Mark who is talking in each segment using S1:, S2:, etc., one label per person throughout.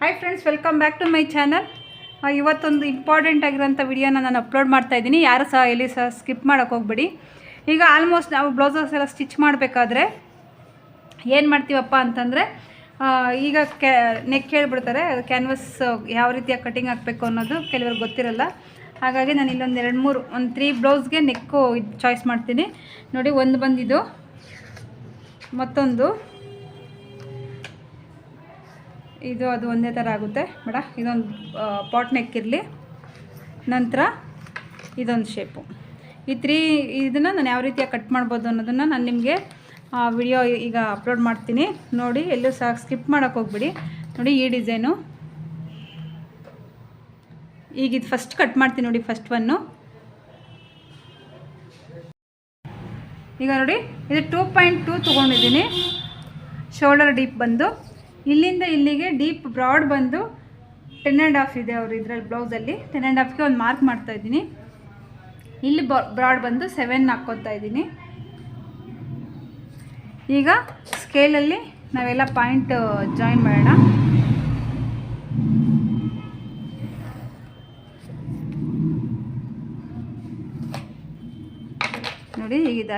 S1: Hi friends welcome back to my channel ಇವತ್ತೊಂದು important ಆಗಿರೋಂಥ ವಿಡಿಯೋನ ನಾನು ಅಪ್ಲೋಡ್ ಮಾಡ್ತಾ ಇದ್ದೀನಿ. ಯಾರು ಸಹ ಎಲ್ಲಿ ಸಹ ಸ್ಕಿಪ್ ಮಾಡೋಕೆ ಹೋಗ್ಬೇಡಿ. ಈಗ ಆಲ್ಮೋಸ್ಟ್ ನಾವು ಬ್ಲೌಸಸ್ ಎಲ್ಲ ಸ್ಟಿಚ್ ಮಾಡಬೇಕಾದ್ರೆ ಏನು ಮಾಡ್ತೀವಪ್ಪ ಅಂತಂದರೆ ಈಗ ಕ್ಯಾ ನೆಕ್ ಹೇಳ್ಬಿಡ್ತಾರೆ. ಕ್ಯಾನ್ವಸ್ ಯಾವ ರೀತಿಯ ಕಟಿಂಗ್ ಹಾಕಬೇಕು ಅನ್ನೋದು ಕೆಲವ್ರಿಗೆ ಗೊತ್ತಿರಲ್ಲ. ಹಾಗಾಗಿ ನಾನು ಇಲ್ಲೊಂದು ಎರಡು ಮೂರು, ಒಂದು ತ್ರೀ ಬ್ಲೌಸ್ಗೆ ನೆಕ್ಕು ಇದು ಚಾಯ್ಸ್ ಮಾಡ್ತೀನಿ. ನೋಡಿ, ಒಂದು ಬಂದಿದ್ದು, ಮತ್ತೊಂದು. ಇದು ಅದು ಒಂದೇ ಥರ ಆಗುತ್ತೆ. ಬೇಡ, ಇದೊಂದು ಪಾಟ್ ನೆಕ್ ಇರಲಿ. ನಂತರ ಇದೊಂದು ಶೇಪು ಈ ತ್ರೀ ಇದನ್ನು ನಾನು ಯಾವ ರೀತಿಯಾಗಿ ಕಟ್ ಮಾಡ್ಬೋದು ಅನ್ನೋದನ್ನು ನಾನು ನಿಮಗೆ ವಿಡಿಯೋ ಈಗ ಅಪ್ಲೋಡ್ ಮಾಡ್ತೀನಿ. ನೋಡಿ, ಎಲ್ಲೂ ಸಹ ಸ್ಕಿಪ್ ಮಾಡೋಕ್ಕೆ ಹೋಗ್ಬಿಡಿ. ನೋಡಿ, ಈ ಡಿಸೈನು ಈಗ ಇದು ಫಸ್ಟ್ ಕಟ್ ಮಾಡ್ತೀನಿ ನೋಡಿ ಫಸ್ಟ್ ಒನ್ನು ಈಗ ನೋಡಿ, ಇದು ಟೂ ಪಾಯಿಂಟ್ ಟೂ ತೊಗೊಂಡಿದ್ದೀನಿ. ಶೋಲ್ಡರ್ ಡೀಪ್ ಬಂದು. ಇಲ್ಲಿಂದ ಇಲ್ಲಿಗೆ ಡೀಪ್ ಬ್ರಾಡ್ ಬಂದು ಟೆನ್ ಆ್ಯಂಡ್ ಹಾಫ್ ಇದೆ ಅವರು ಇದರಲ್ಲಿ ಬ್ಲೌಸಲ್ಲಿ ಟೆನ್ ಆ್ಯಂಡ್ ಹಾಫ್ಗೆ ಒಂದು ಮಾರ್ಕ್ ಮಾಡ್ತಾ ಇದ್ದೀನಿ. ಇಲ್ಲಿ ಬ್ರಾಡ್ ಬಂದು ಸೆವೆನ್ ಹಾಕ್ಕೊತಾ ಇದ್ದೀನಿ. ಈಗ ಸ್ಕೇಲಲ್ಲಿ ನಾವೆಲ್ಲ ಪಾಯಿಂಟ್ ಜಾಯಿನ್ ಮಾಡೋಣ. ನೋಡಿ ಈಗ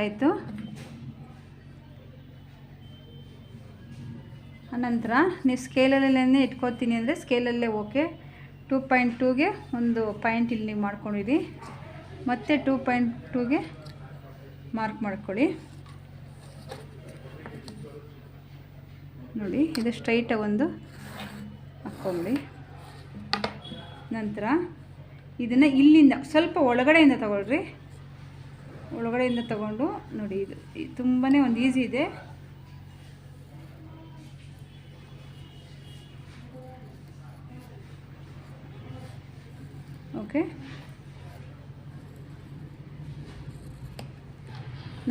S1: ಅನಂತರ ನೀವು ಸ್ಕೇಲಲ್ಲೇ ಇಟ್ಕೋತೀನಿ ಅಂದರೆ ಸ್ಕೇಲಲ್ಲೇ ಓಕೆ. ಟೂ ಪಾಯಿಂಟ್ ಟೂಗೆ ಒಂದು ಪಾಯಿಂಟ್ ಇಲ್ಲಿ ನೀವು ಮಾಡ್ಕೊಂಡಿರಿ. ಮತ್ತು ಟೂ ಪಾಯಿಂಟ್ ಟೂಗೆ ಮಾರ್ಕ್ ಮಾಡ್ಕೊಳ್ಳಿ. ನೋಡಿ, ಇದು ಸ್ಟ್ರೈಟಾಗಿ ಒಂದು ಹಾಕ್ಕೊಳ್ಳಿ. ನಂತರ ಇದನ್ನು ಇಲ್ಲಿಂದ ಸ್ವಲ್ಪ ಒಳಗಡೆಯಿಂದ ತಗೊಳ್ರಿ. ಒಳಗಡೆಯಿಂದ ತಗೊಂಡು ನೋಡಿ, ಇದು ತುಂಬಾ ಒಂದು ಈಸಿ ಇದೆ. ಓಕೆ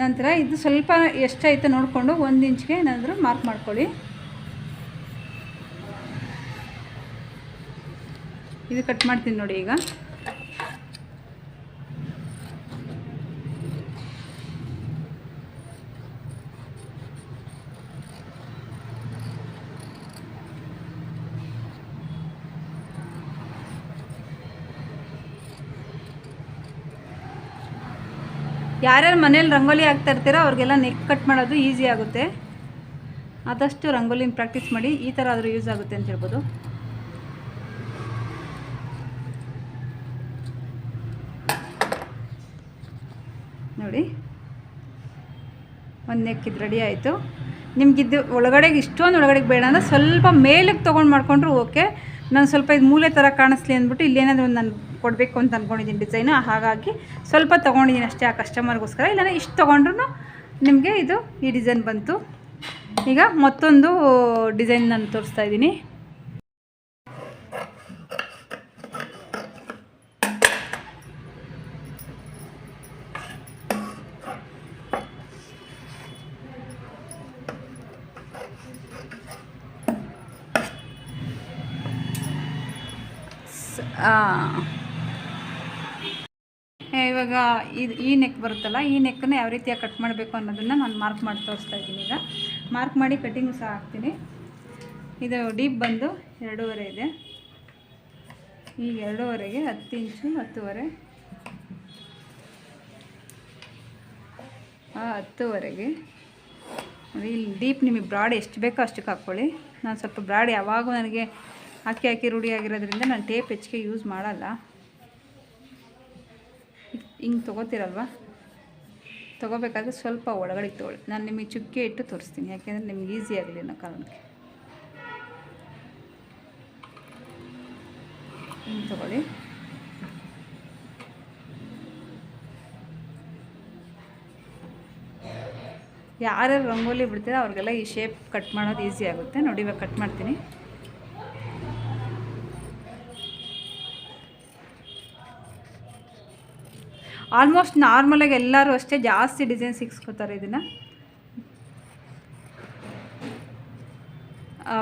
S1: ನಂತರ ಇದು ಸ್ವಲ್ಪ ಎಷ್ಟಾಯಿತು ನೋಡಿಕೊಂಡು ಒಂದು ಇಂಚ್ಗೆ ಏನಾದರೂ ಮಾರ್ಕ್ ಮಾಡ್ಕೊಳ್ಳಿ. ಇದು ಕಟ್ ಮಾಡ್ತೀನಿ ನೋಡಿ ಈಗ. ಯಾರ್ಯಾರು ಮನೇಲಿ ರಂಗೋಲಿ ಹಾಕ್ತಾ ಇರ್ತೀರೋ ಅವ್ರಿಗೆಲ್ಲ ನೆಕ್ ಕಟ್ ಮಾಡೋದು ಈಸಿ ಆಗುತ್ತೆ. ಆದಷ್ಟು ರಂಗೋಲಿನ ಪ್ರಾಕ್ಟೀಸ್ ಮಾಡಿ ಈ ಥರ ಆದರೂ ಯೂಸ್ ಆಗುತ್ತೆ ಅಂತ ಹೇಳ್ಬೋದು. ನೋಡಿ. ಒಂದು ನೆಕ್ ಇದು ರೆಡಿ ಆಯಿತು. ನಿಮಗಿದ್ದು ಒಳಗಡೆಗೆ ಇಷ್ಟೊಂದು ಒಳಗಡೆಗೆ ಬೇಡ ಅಂದರೆ ಸ್ವಲ್ಪ ಮೇಲಕ್ಕೆ ತೊಗೊಂಡು ಮಾಡಿಕೊಂಡ್ರು ಓಕೆ ನಾನು ಸ್ವಲ್ಪ ಇದು ಮೂಲೆ ಥರ ಕಾಣಿಸ್ಲಿ ಅಂದ್ಬಿಟ್ಟು ಇಲ್ಲೇನಾದರೂ ಒಂದು ನಾನು ಕೊಡಬೇಕು ಅಂತ ಅಂದ್ಕೊಂಡಿದ್ದೀನಿ ಡಿಸೈನು. ಹಾಗಾಗಿ ಸ್ವಲ್ಪ ತೊಗೊಂಡಿದ್ದೀನಿ ಅಷ್ಟೇ ಆ ಕಸ್ಟಮರ್ಗೋಸ್ಕರ ಇಲ್ಲಾಂದರೆ ಇಷ್ಟು ತೊಗೊಂಡ್ರು ನಿಮಗೆ ಇದು ಈ ಡಿಸೈನ್ ಬಂತು. ಈಗ ಮತ್ತೊಂದು ಡಿಸೈನ್ ನಾನು ತೋರಿಸ್ತಾ ಇದ್ದೀನಿ. ಆ. ಇದು ಈ ನೆಕ್ ಬರುತ್ತಲ್ಲ, ಈ ನೆಕ್ಕನ್ನ ಯಾವ ರೀತಿಯಾಗಿ ಕಟ್ ಮಾಡಬೇಕು ಅನ್ನೋದನ್ನು ನಾನು ಮಾರ್ಕ್ ಮಾಡಿ ತೋರಿಸ್ತಾ ಇದ್ದೀನಿ ಈಗ. ಮಾರ್ಕ್ ಮಾಡಿ ಕಟ್ಟಿಂಗು ಸಹ ಹಾಕ್ತೀನಿ. ಇದು ಡೀಪ್ ಬಂದು ಎರಡೂವರೆ ಇದೆ. ಈ ಎರಡೂವರೆಗೆ ಹತ್ತು ಇಂಚು ಹತ್ತುವರೆ. ಹತ್ತುವರೆಗೆ. ಇಲ್ಲಿ ಡೀಪ್ ನಿಮಗೆ ಬ್ರಾಡ್ ಎಷ್ಟು ಬೇಕೋ ಅಷ್ಟಕ್ಕೆ ಹಾಕ್ಕೊಳ್ಳಿ. ನಾನು ಸ್ವಲ್ಪ ಬ್ರಾಡ್ ಯಾವಾಗೂ ನನಗೆ ಹಾಕಿ ಹಾಕಿ ರೂಢಿಯಾಗಿರೋದ್ರಿಂದ ನಾನು ಟೇಪ್ ಹೆಚ್ಚಿಗೆ ಯೂಸ್ ಮಾಡಲ್ಲ. ಹಿಂಗೆ ತೊಗೋತೀರಲ್ವ? ತೊಗೋಬೇಕಾದ್ರೆ ಸ್ವಲ್ಪ ಒಳಗಡೆ ತೊಗೊಳ್ಳಿ ನಾನು ನಿಮಗೆ ಚುಕ್ಕೆ ಇಟ್ಟು ತೋರಿಸ್ತೀನಿ. ಯಾಕೆಂದರೆ ನಿಮ್ಗೆ ಈಸಿ ಆಗಲಿ ಅನ್ನೋ ಕಾರಣಕ್ಕೆ. ಹಿಂಗೆ ತೊಗೊಳ್ಳಿ. ಯಾರ್ಯಾರು ರಂಗೋಲಿ ಬಿಡ್ತೀರೋ ಅವ್ರಿಗೆಲ್ಲ ಈ ಶೇಪ್ ಕಟ್ ಮಾಡೋದು ಈಸಿ ಆಗುತ್ತೆ. ನೋಡಿ ಇವಾಗ ಕಟ್ ಮಾಡ್ತೀನಿ. ಆಲ್ಮೋಸ್ಟ್ ನಾರ್ಮಲಾಗಿ ಎಲ್ಲರೂ ಅಷ್ಟೇ ಜಾಸ್ತಿ ಡಿಸೈನ್ ಸಿಕ್ಸ್ಕೋತಾರೆ ಇದನ್ನು.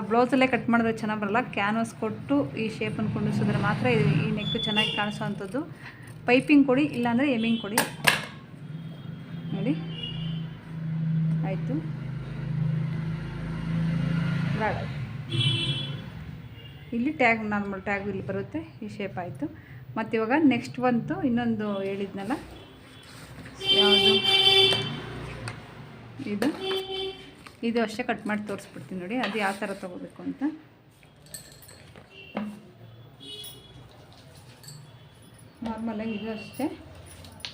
S1: ಬ್ಲೌಸಲ್ಲೇ ಕಟ್ ಮಾಡಿದ್ರೆ ಚೆನ್ನಾಗಿ ಬರಲ್ಲ. ಕ್ಯಾನ್ವಾಸ್ ಕೊಟ್ಟು ಈ ಶೇಪನ್ನು ಕುಂಡಿಸಿದ್ರೆ ಮಾತ್ರ ಈ ನೆಕ್ ಚೆನ್ನಾಗಿ ಕಾಣಿಸೋವಂಥದ್ದು. ಪೈಪಿಂಗ್ ಕೊಡಿ, ಇಲ್ಲಾಂದರೆ ಎಮಿಂಗ್ ಕೊಡಿ. ನೋಡಿ. ಆಯಿತು. ಇಲ್ಲಿ ಟ್ಯಾಗ್ ನಾರ್ಮಲ್ ಟ್ಯಾಗ್ ಇಲ್ಲಿ ಬರುತ್ತೆ. ಈ ಶೇಪ್ ಆಯಿತು. ಮತ್ತು ಇವಾಗ ನೆಕ್ಸ್ಟ್ ಬಂತು, ಇನ್ನೊಂದು ಹೇಳಿದ್ನಲ್ಲ? ಯಾವುದು? ಇದು? ಇದು ಅಷ್ಟೇ ಕಟ್ ಮಾಡಿ ತೋರಿಸ್ಬಿಡ್ತೀನಿ ನೋಡಿ, ಅದು ಯಾವ ಥರ ತೊಗೋಬೇಕು ಅಂತ. ನಾರ್ಮಲಾಗಿ ಇದು ಅಷ್ಟೇ.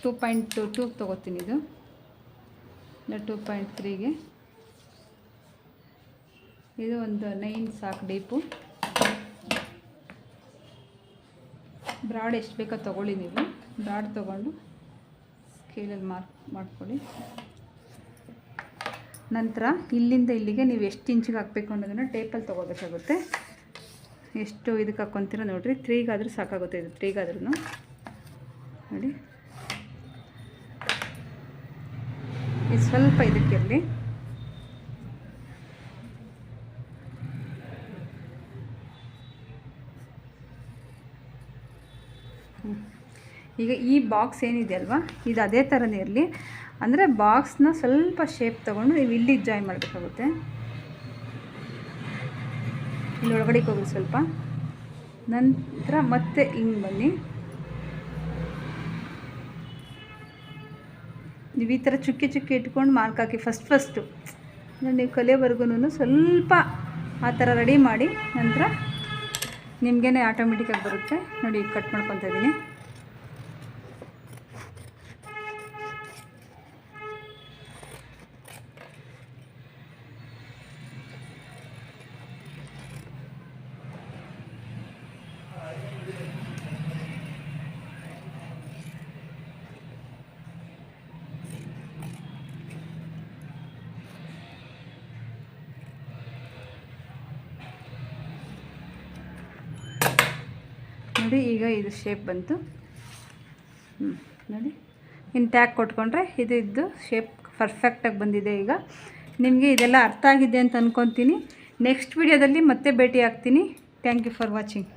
S1: ಟೂ ಪಾಯಿಂಟ್ ಟು ಟೂ ತೊಗೋತೀನಿ ಇದು. ಟೂ ಪಾಯಿಂಟ್ ತ್ರೀಗೆ ಇದು ಒಂದು ನೈನ್ ಸಾಕು ಡೀಪು. ಬ್ರಾಡ್ ಎಷ್ಟು ಬೇಕೋ ತೊಗೊಳ್ಳಿ ನೀವು. ಬ್ರಾಡ್ ತೊಗೊಂಡು ಸ್ಕೇಲಲ್ಲಿ ಮಾರ್ಕ್ ಮಾಡ್ಕೊಳ್ಳಿ. ನಂತರ ಇಲ್ಲಿಂದ ಇಲ್ಲಿಗೆ ನೀವು ಎಷ್ಟು ಇಂಚಿಗೆ ಹಾಕಬೇಕು ಅನ್ನೋದನ್ನು ಟೇಪಲ್ಲಿ ತೊಗೋಬೇಕಾಗುತ್ತೆ. ಎಷ್ಟು ಇದಕ್ಕೆ ಹಾಕ್ಕೊತೀರ ನೋಡಿರಿ. ತ್ರೀಗಾದರೂ ಸಾಕಾಗುತ್ತೆ ಇದು ತ್ರೀಗಾದ್ರೂ ನೋಡಿ. ಸ್ವಲ್ಪ ಇದಕ್ಕಿರಲಿ ಈಗ ಈ ಬಾಕ್ಸ್ ಏನಿದೆ ಅಲ್ವಾ? ಇದು ಅದೇ ಥರನೇ ಇರಲಿ. ಅಂದರೆ ಬಾಕ್ಸ್ನ ಸ್ವಲ್ಪ ಶೇಪ್ ತೊಗೊಂಡು ನೀವು ಇಲ್ಲಿ ಜಾಯಿನ್ ಮಾಡಬೇಕಾಗುತ್ತೆ. ಇಲ್ಲಿ ಒಳಗಡೆಗೆ ಹೋಗಿ ಸ್ವಲ್ಪ. ನಂತರ ಮತ್ತೆ ಹಿಂಗೆ ಬನ್ನಿ. ನೀವು ಈ ಥರ ಚುಕ್ಕಿ ಚುಕ್ಕಿ ಇಟ್ಕೊಂಡು ಮಾರ್ಕ್ ಹಾಕಿ ಫಸ್ಟ್ ಫಸ್ಟು ನೀವು ಕಲಿಯೋವರೆಗೂ ಸ್ವಲ್ಪ ಆ ಥರ ರೆಡಿ ಮಾಡಿ ನಂತರ ನಿಮಗೇನೆ ಆಟೋಮೆಟಿಕ್ಕಾಗಿ ಬರುತ್ತೆ. ನೋಡಿ ಕಟ್ ಮಾಡ್ಕೊತಾ ಇದ್ದೀನಿ. ನೋಡಿ, ಈಗ ಇದು ಶೇಪ್ ಬಂತು. ನೋಡಿ. ಇನ್ನು ಟ್ಯಾಗ್ ಕೊಟ್ಕೊಂಡ್ರೆ ಇದು ಇದ್ದು ಶೇಪ್ ಪರ್ಫೆಕ್ಟಾಗಿ ಬಂದಿದೆ ಈಗ. ನಿಮಗೆ ಇದೆಲ್ಲ ಅರ್ಥ ಆಗಿದೆ ಅಂತ ಅಂದ್ಕೊತೀನಿ ನೆಕ್ಸ್ಟ್ ವಿಡಿಯೋದಲ್ಲಿ ಮತ್ತೆ ಭೇಟಿ ಆಗ್ತೀನಿ ಥ್ಯಾಂಕ್ ಯು ಫಾರ್ ವಾಚಿಂಗ್